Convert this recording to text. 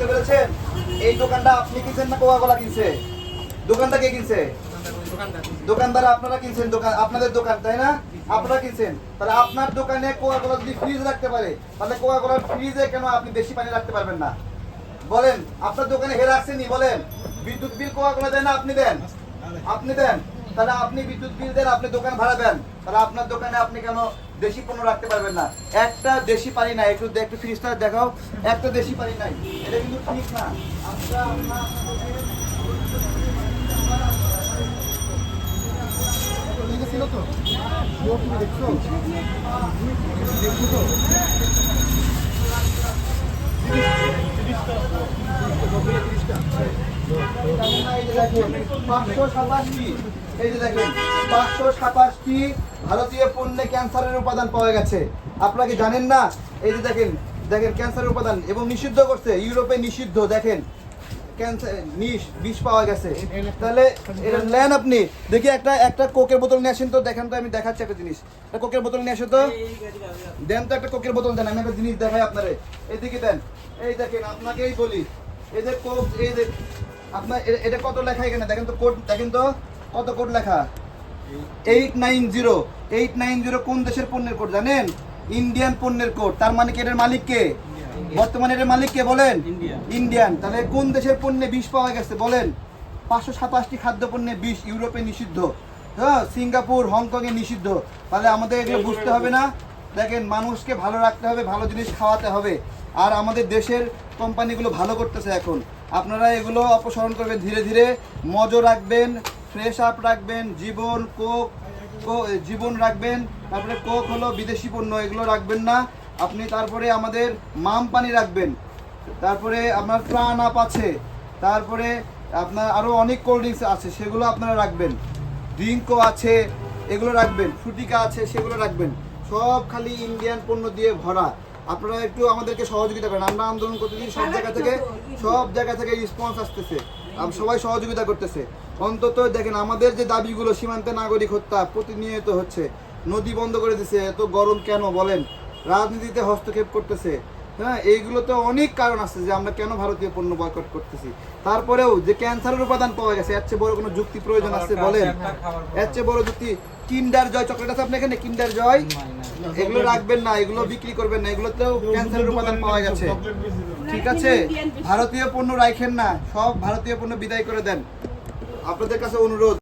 বুঝতে পেরেছেন? এই দোকানটা আপনি কিনছেন না কোকা কোলা কিনছে? দোকানটা কে কিনছে? দোকানদার আপনারা কিনছেন? দোকান আপনাদের দোকান, তাই না? আপনারা কিনছেন? তাহলে আপনার দোকানে কোকা কোলা যদি ফ্রিজ রাখতে পারে, তাহলে কোকা কোলার ফ্রিজে কেন আপনি বেশি পানি রাখতে পারবেন না? বলেন, আপনার দোকানে হে রাখছেনি বলেন। বিদ্যুৎ বিল কোকা কোলা দেন না, আপনি দেন। আপনি দেন। তাহলে আপনি বিদ্যুৎ বিল দেন আপনি দোকান ভাড়া দেন তাহলে আপনার দোকানে আপনি কেন দেশি পণ্য রাখতে পারবেন না একটা দেশি পানি নাই একটু একটু ফ্রিজটা দেখাও একটা দেশি পানি নাই এটা কিন্তু ঠিক না আমরা ছিল তো তো পাঁচশো ক্যান্সারের উপাদান পাওয়া গেছে আপনারা জানেন না এই যে দেখেন দেখেন ক্যান্সারের উপাদান এবং নিষিদ্ধ করছে ইউরোপে নিষিদ্ধ দেখেন ক্যান্সার তাহলে এটা নেন আপনি দেখি একটা একটা কোকের বোতল নিয়ে আসেন তো দেখেন তো আমি দেখাচ্ছি একটা জিনিস একটা কোকের বোতল নিয়ে আসো তো দেন তো একটা কোকের বোতল দেন আমি একটা জিনিস দেখাই আপনারে এদিকে দেন এই দেখেন আপনাকেই বলি যে কোক, এই যে আপনার এ- এটা কত লেখা এখানে? দেখেন তো কোড দেখেন তো কত কোড লেখা? Eight nine zero eight nine zero কোন দেশের পণ্যের কোড জানেন? ইন্ডিয়ান পণ্যের কোড। তার মানে কি এটার মালিক কে? বর্তমানে এটার মালিক কে বলেন? ইন্ডিয়ান তাহলে কোন দেশের পণ্যে বিষ পাওয়া গেছে বলেন? পাঁচশো সাতাশটি খাদ্য পণ্যে বিষ ইউরোপে নিষিদ্ধ। হ্যাঁ সিঙ্গাপুর হংকংয়ে নিষিদ্ধ। তাহলে আমাদের এগুলো বুঝতে হবে না। দেখেন মানুষকে ভালো রাখতে হবে ভালো জিনিস খাওয়াতে হবে। আর আমাদের দেশের কোম্পানিগুলো ভালো করতেছে এখন। আপনারা এগুলো অপসারণ করবেন, ধীরে ধীরে মজো রাখবেন ফ্রেশ আপ রাখবেন, জীবন কোক জীবন রাখবেন, তারপরে কোক হলো বিদেশি পণ্য, এগুলো রাখবেন না। আপনি তারপরে আমাদের মাম পানি রাখবেন, তারপরে আপনার প্রাণ আপ আছে, তারপরে আপনার আরও অনেক কোল্ড ড্রিঙ্কস আছে, সেগুলো আপনারা রাখবেন। ড্রিঙ্কও আছে, এগুলো রাখবেন ফুটিকা আছে, সেগুলো রাখবেন। সব খালি ইন্ডিয়ান পণ্য দিয়ে ভরা। আপনারা একটু আমাদেরকে সহযোগিতা করেন। আমরা আন্দোলন করতেছি সব জায়গা থেকে সব জায়গা থেকে রেসপন্স আসতেছে। সবাই সহযোগিতা করতেছে। অন্তত দেখেন, আমাদের যে দাবিগুলো, সীমান্তে নাগরিক হত্যা প্রতিনিয়ত হচ্ছে। নদী বন্ধ করে দিছে, এত গরম কেন বলেন? রাজনীতিতে হস্তক্ষেপ করতেছে। হ্যাঁ এইগুলোতে অনেক কারণ আছে যে আমরা কেন ভারতীয় পণ্য বয়কট করতেছি। তারপরেও যে ক্যান্সারের উপাদান পাওয়া গেছে এর চেয়ে বড় কোনো যুক্তি প্রয়োজন আছে বলেন? এর চেয়ে বড় যুক্তি কিন্ডার জয় চকলেট আছে আপনার এখানে? কিন্ডার জয়? এগুলো রাখবেন না এগুলো বিক্রি করবেন না এগুলোতেও ক্যান্সারের উপাদান পাওয়া গেছে। ঠিক আছে? ভারতীয় পণ্য রাখেন না সব ভারতীয় পণ্য বিদায় করে দেন। আপনাদের কাছে অনুরোধ।